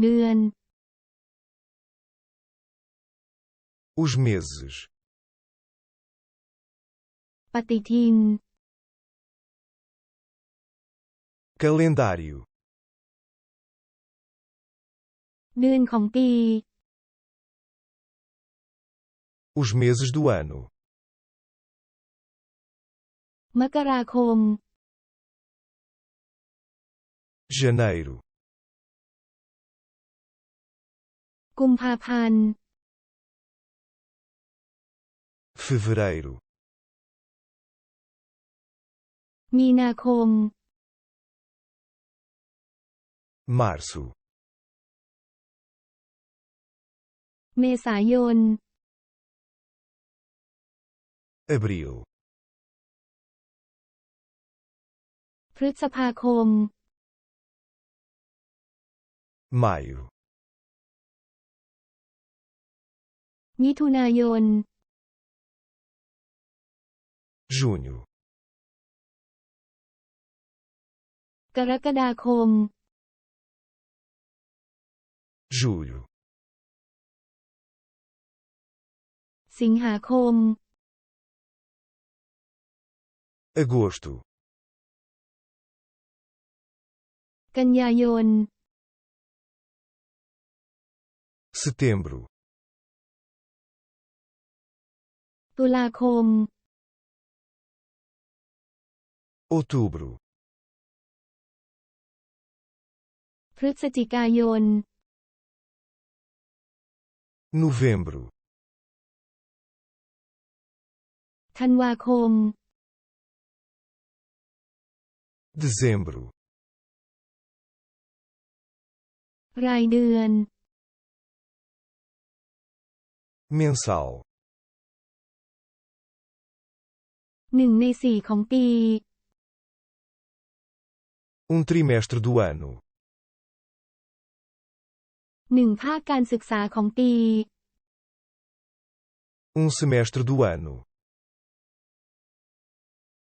เดือน os meses, ปฏิทิน calendário, เดือนของปี os meses do ano, มกราคม janeiro, กุมภาพันธ์ fevereiro, มีนาคม março, เมษายน abril, พฤษภาคม maio, มิถุนายน junho, กรกฎาคม julho, สิงหาคม agosto, กันยายน setembro, ตุลาคม outubro, พฤศจิกายน novembro, ธันวาคม dezembro, รายเดือน mensal, หนึ่งในสี่ของปี um trimestre do ano, หนึ่งภาคการศึกษาของปี um semestre do ano,